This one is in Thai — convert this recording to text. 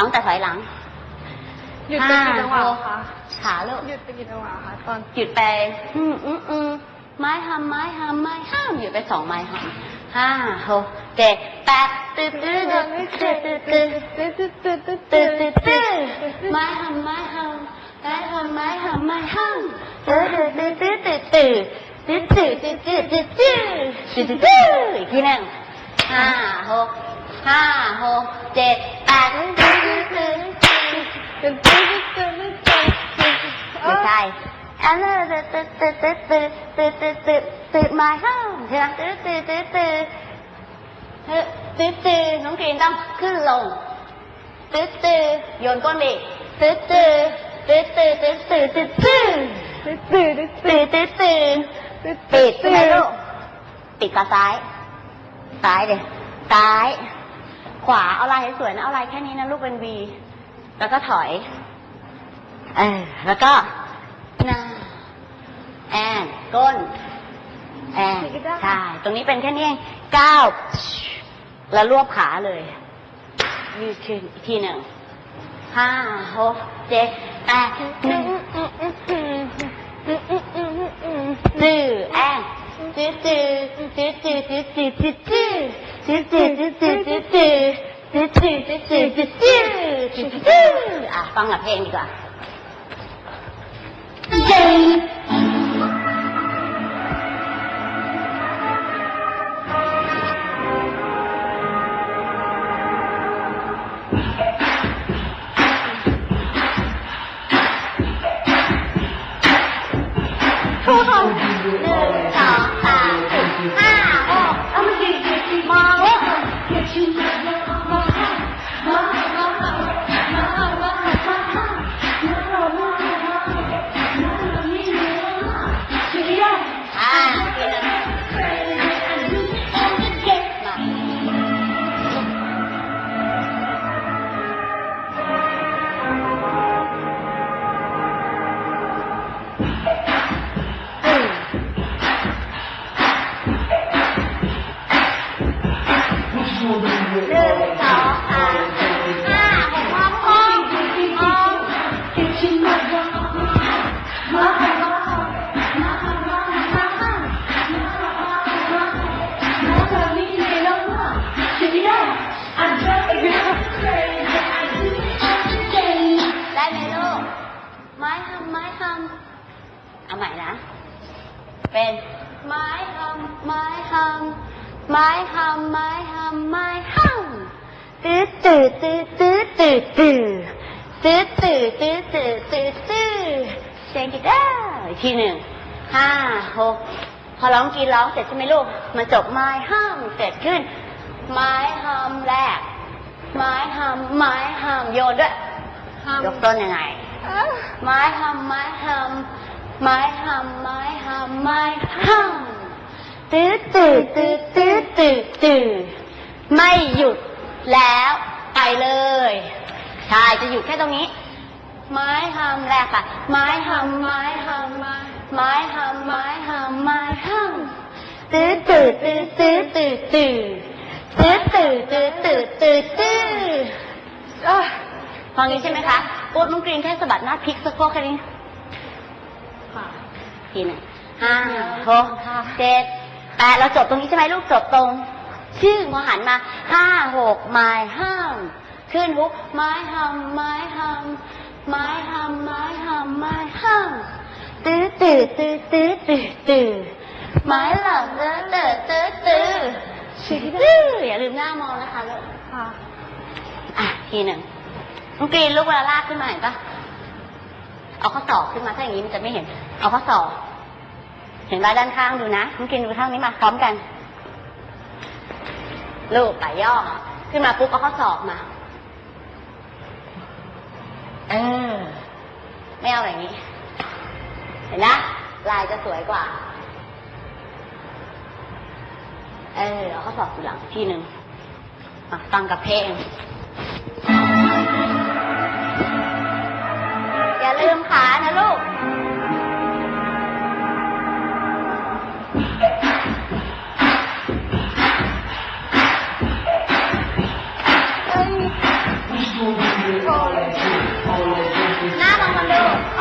ตั้งแต่ถอยหลัง หยุดไปกี่จังหวะห้าคะขาลูกหยุดไปกี่จังหวะคะตอนหยุดไป อืมอืมอืมไม้หำไม้หำไม้ห้ามหยุดไปสองไม้หำห้าหกเจ็ดแปดตื้อตื้อตื้อตื้อตื้อตื้อตื้อตื้อตื้อตื้อตื้อตื้อตื้อไม้หำไม้หำไม้หำไม้หำไม้ห้ามตื้อตื้อตื้อตื้อตื้อตื้อตื้อตื้อตื้อตื้อตื้อตื้อตื้อตื้ออีกทีหนึ่งห้าหก ห้าหกเจ็ดแปดตื้อตื้อตื้อตื้อตื้อตื้อตื้อตื้อตื้อไม่ใช่อันนั้นตื่นตื่นตื่นตื่นตื่นตื่นตื่นตื่นตื่นมาห้ามใช่ไหมตื่นตื่นตื่นตื่นตื่นตื่นตื่นน้องกรีนต้องขึ้นลงตื่นตื่นโยนก้นอีกตื่นตื่นตื่นตื่นตื่นตื่นตื่นตื่นตื้อตื้อตื้อตื่นตื่นตื่นปิดใช่ไหมลูกปิดขาซ้ายซ้ายเดี๋ยวซ้าย ขวาเอาลายให้สวยนะเอาลายแค่นี้นะลูกเป็นวีแล้วก็ถอยเออแล้วก็หน้าแอนก้นแอนใช่ตรงนี้เป็นแค่นี้เองก้าวแล้วรวบขาเลยยืดขึ้นอีกทีหนึ่งห้าหกเจ็ดแปดหนึ่งดื้อแอนจืดจืดจืดจืดจืดจืดจืด จืดจืดจืดจืดจืดจืดจืดจืดจืดจืด ได้ไหมลูกไม้ทำไม้ทำเอาใหม่นะ เป็น ไม้ทำไม้ทำ ไม้ทำไม้ทำไม้ทำตื้อตื้อตื้อตื้อตื้อตื้อตื้อตื้อตื้อตื้อตื้อตื้อเสียงกีตาร์อีกทีหนึ่งห้าหกพอร้องกรีนร้องเสร็จใช่ไหมลูกมาจบไม้ห้ามเสร็จขึ้น ไม้ทำแรก ไม้ทำไม้ทำโยนด้วยยกต้นยังไงไม้ทำไม้ทำไม้ทำไม้ทำไม้ทำ ตื้อตื้อตื้อตื้อตื้อตื้อไม่หยุดแล้วไปเลย ใช่จะหยุดแค่ตรงนี้ ไม้ทำแรกค่ะไม้ทำไม้ทำไม้ไม้ทำไม้ทำไม้ทำตื้อตื้อตื้อตื้อตื้อตื้อตื้อตื้อตื้อตื้อตื้อตื้อฟังนี้ใช่ไหมคะปุ๊บน้องกรีนแค่สะบัดหน้าพลิกสะโพกแค่นี้ค่ะทีหนึ่งห้าหกเจ็ด แปดเราจบตรงนี้ใช่ไหมลูกจบตรง ชื่อพอหันมาห้าหกไม้ห้ามขึ้นฮุกไม้ทำไม้ทำไม้ทำไม้ทำไม้ห้ามตื้อตื้อตื้อตื้อตื้อตื้อไม้หลับตื้อตื้อตื้อตื้อตื้ออย่าลืมหน้ามองนะคะลูกค่ะอะทีหนึ่งน้องกรีนลูกเวลาลากขึ้นมาเห็นปะเอาข้อศอกขึ้นมาถ้าอย่างนี้มันจะไม่เห็น เอาข้อศอก เห็นไหมด้านข้างดูนะน้องกรีนดูข้างนี้มาพร้อมกัน ลูกไปย่อ ขึ้นมาปุ๊บเอาข้อศอกมา เออ ไม่เอาแบบนี้ เห็นนะลายจะสวยกว่า เออเอาข้อศอกอยู่หลังทีหนึ่งฟังกับเพลง